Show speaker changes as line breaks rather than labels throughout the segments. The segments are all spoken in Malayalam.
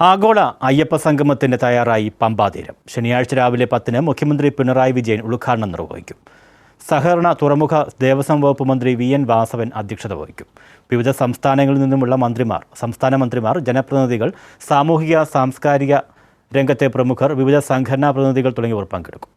ആഗോള അയ്യപ്പ സംഗമത്തിന് തയ്യാറായി പമ്പാതീരം ശനിയാഴ്ച രാവിലെ പത്തിന് മുഖ്യമന്ത്രി പിണറായി വിജയൻ ഉദ്ഘാടനം നിർവഹിക്കും. സഹകരണ തുറമുഖ ദേവസ്വം വകുപ്പ് മന്ത്രി വി എൻ വാസവൻ അധ്യക്ഷത വഹിക്കും. വിവിധ സംസ്ഥാനങ്ങളിൽ നിന്നുമുള്ള മന്ത്രിമാർ സംസ്ഥാന മന്ത്രിമാർ ജനപ്രതിനിധികൾ സാമൂഹിക സാംസ്കാരിക രംഗത്തെ പ്രമുഖർ വിവിധ സംഘടനാ പ്രതിനിധികൾ തുടങ്ങിയവർ പങ്കെടുക്കും.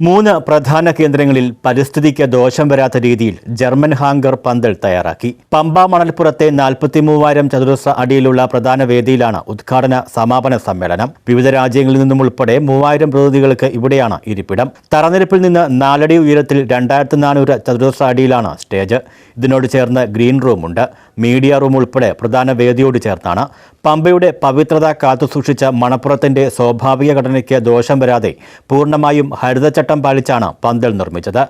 മൂന്ന് പ്രധാന കേന്ദ്രങ്ങളിൽ പരിസ്ഥിതിക്ക് ദോഷം വരാത്ത രീതിയിൽ ജർമ്മൻ ഹാങ്കർ പന്തൽ തയ്യാറാക്കി. പമ്പ മണൽപ്പുറത്തെ നാൽപ്പത്തി മൂവായിരം ചതുരശ്ര അടിയിലുള്ള പ്രധാന വേദിയിലാണ് ഉദ്ഘാടന സമാപന സമ്മേളനം. വിവിധ രാജ്യങ്ങളിൽ നിന്നും ഉൾപ്പെടെ മൂവായിരം പ്രതിനിധികൾക്ക് ഇവിടെയാണ് ഇരിപ്പിടം. തറനിരപ്പിൽ നിന്ന് നാലടി ഉയരത്തിൽ രണ്ടായിരത്തി നാനൂറ് ചതുരശ്ര അടിയിലാണ് സ്റ്റേജ്. ഇതിനോട് ചേർന്ന് ഗ്രീൻ റൂമുണ്ട്. മീഡിയ റൂം ഉൾപ്പെടെ പ്രധാന വേദിയോട് ചേർന്നാണ്. പമ്പയുടെ പവിത്രത കാത്തുസൂക്ഷിച്ച മണപ്പുറത്തിന്റെ സ്വാഭാവിക ഘടനയ്ക്ക് ദോഷം വരാതെ പൂർണമായും ഹരിതചട്ടം പാലിച്ചാണ് പന്തൽ നിർമ്മിച്ചത്.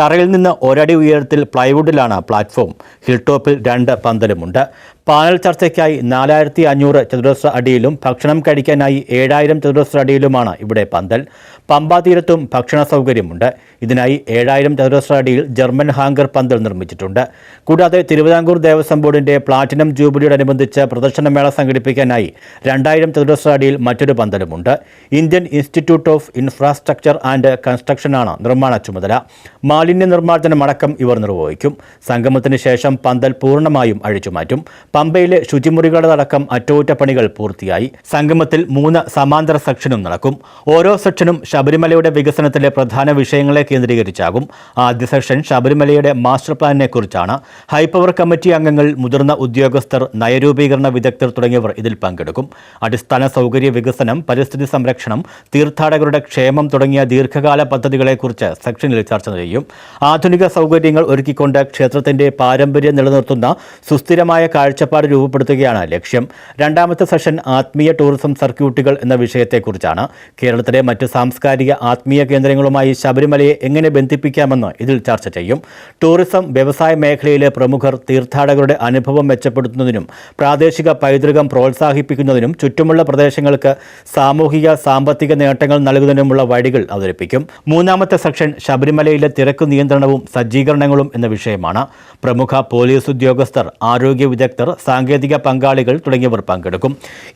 തറയിൽ നിന്ന് ഒരടി ഉയരത്തിൽ പ്ലൈവുഡിലാണ് പ്ലാറ്റ്ഫോം. ഹിൽ ടോപ്പിൽ രണ്ട് പന്തലുമുണ്ട്. പാനൽ ചർച്ചയ്ക്കായി നാലായിരത്തി അഞ്ഞൂറ് ചതുരശ്ര അടിയിലും ഭക്ഷണം കഴിക്കാനായി ഏഴായിരം ചതുരശ്ര അടിയിലുമാണ് ഇവിടെ പന്തൽ. പമ്പാ തീരത്തും ഭക്ഷണ സൗകര്യമുണ്ട്. ഇതിനായി ഏഴായിരം ചതുരശ്ര അടിയിൽ ജർമ്മൻ ഹാങ്കർ പന്തൽ നിർമ്മിച്ചിട്ടുണ്ട്. കൂടാതെ തിരുവിതാംകൂർ ദേവസ്വം ബോർഡിന്റെ പ്ലാറ്റിനം ജൂബിലിയോടനുബന്ധിച്ച് പ്രദർശനമേള സംഘടിപ്പിക്കാനായി രണ്ടായിരം ചതുരശ്ര അടിയിൽ മറ്റൊരു പന്തലുമുണ്ട്. Indian Institute of Infrastructure and കൺസ്ട്രക്ഷനാണ് നിർമ്മാണ ചുമതല. മാലിന്യ നിർമ്മാർജനം അടക്കം ഇവർ നിർവഹിക്കും. സംഗമത്തിന് ശേഷം പന്തൽ പൂർണമായും അഴിച്ചുമാറ്റും. പമ്പയിലെ ശുചിമുറികളടക്കം അറ്റകുറ്റപ്പണികൾ പൂർത്തിയായി. സംഗമത്തിൽ മൂന്ന് സമാന്തര സെക്ഷനും നടക്കും. ഓരോ സെക്ഷനും ശബരിമലയുടെ വികസനത്തിലെ പ്രധാന വിഷയങ്ങളെ കേന്ദ്രീകരിച്ചാകും. ആദ്യ സെക്ഷൻ ശബരിമലയുടെ മാസ്റ്റർ പ്ലാനിനെ കുറിച്ചാണ് ഹൈപ്പവർ കമ്മിറ്റി അംഗങ്ങൾ മുതിർന്ന ഉദ്യോഗസ്ഥർ നയരൂപീകരണ വിദഗ്ധർ തുടങ്ങിയവർ ഇതിൽ പങ്കെടുക്കും. അടിസ്ഥാന സൗകര്യ വികസനം പരിസ്ഥിതി സംരക്ഷണം തീർത്ഥാടകരുടെ ക്ഷേമം തുടങ്ങിയ ദീർഘകാല പദ്ധതികളെക്കുറിച്ച് സെക്ഷനിൽ ചർച്ച ചെയ്യും. ആധുനിക സൗകര്യങ്ങൾ ഒരുക്കിക്കൊണ്ട് ക്ഷേത്രത്തിന്റെ പാരമ്പര്യം നിലനിർത്തുന്ന സുസ്ഥിരമായ കാഴ്ചപ്പാട് രൂപപ്പെടുത്തുകയാണ് ലക്ഷ്യം. രണ്ടാമത്തെ സെഷൻ ആത്മീയ ടൂറിസം സർക്യൂട്ടുകൾ എന്ന വിഷയത്തെക്കുറിച്ചാണ്. കേരളത്തിലെ മറ്റ് സാംസ്കാരിക ആത്മീയ കേന്ദ്രങ്ങളുമായി ശബരിമലയെ എങ്ങനെ ബന്ധിപ്പിക്കാമെന്ന് ഇതിൽ ചർച്ച ചെയ്യും. ടൂറിസം വ്യവസായ മേഖലയിലെ പ്രമുഖർ തീർത്ഥാടകരുടെ അനുഭവം മെച്ചപ്പെടുത്തുന്നതിനും പ്രാദേശിക പൈതൃകം പ്രോത്സാഹിപ്പിക്കുന്നതിനും ചുറ്റുമുള്ള പ്രദേശങ്ങൾക്ക് സാമൂഹിക സാമ്പത്തിക നേട്ടങ്ങൾ നൽകുന്നതിനുമുള്ള വഴികൾ അവതരിപ്പിക്കും. മൂന്നാമത്തെ സെക്ഷൻ ശബരിമലയിലെ തിരക്ക് നിയന്ത്രണവും സജ്ജീകരണങ്ങളും എന്ന വിഷയമാണ്. പ്രമുഖ പോലീസ് ഉദ്യോഗസ്ഥർ ആരോഗ്യ വിദഗ്ധർ സാങ്കേതിക പങ്കാളികൾ തുടങ്ങിയവർ പങ്കെടുക്കും.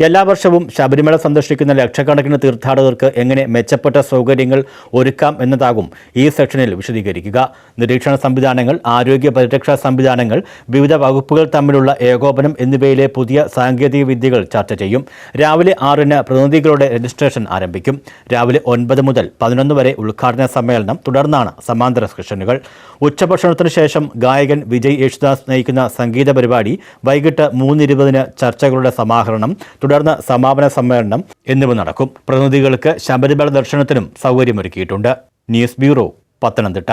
എല്ലാ വർഷവും ശബരിമല സന്ദർശിക്കുന്ന ലക്ഷക്കണക്കിന് തീർത്ഥാടകർക്ക് എങ്ങനെ മെച്ചപ്പെട്ട സൗകര്യങ്ങൾ ഒരുക്കാം എന്നതാകും ഈ സെക്ഷനിൽ വിശദീകരിക്കുക. നിരീക്ഷണ സംവിധാനങ്ങൾ ആരോഗ്യ പരിരക്ഷാ സംവിധാനങ്ങൾ വിവിധ വകുപ്പുകൾ തമ്മിലുള്ള ഏകോപനം എന്നിവയിലെ പുതിയ സാങ്കേതിക വിദ്യകൾ ചർച്ച ചെയ്യും. രാവിലെ ആറിന് പ്രതിനിധികളുടെ രജിസ്ട്രേഷൻ ആരംഭിക്കും. രാവിലെ ഒൻപത് മുതൽ പതിനൊന്ന് വരെ ഉദ്ഘാടന സമ്മേളനം തുടർന്നാണ് സമാന്തര സെഷനുകൾ ഉച്ചഭക്ഷണത്തിന് ശേഷം ഗായകൻ വിജയ് യേശുദാസ് നയിക്കുന്ന സംഗീത പരിപാടി വൈകിട്ട് മൂന്നിരുപതിന് ചർച്ചകളുടെ സമാഹരണം തുടർന്ന് സമാപന സമ്മേളനം എന്നിവ നടക്കും. പ്രതിനിധികൾക്ക് ശബരിമല ദർശനത്തിനും സൗകര്യമൊരുക്കിയിട്ടുണ്ട്. News bureau Pathanamthitta.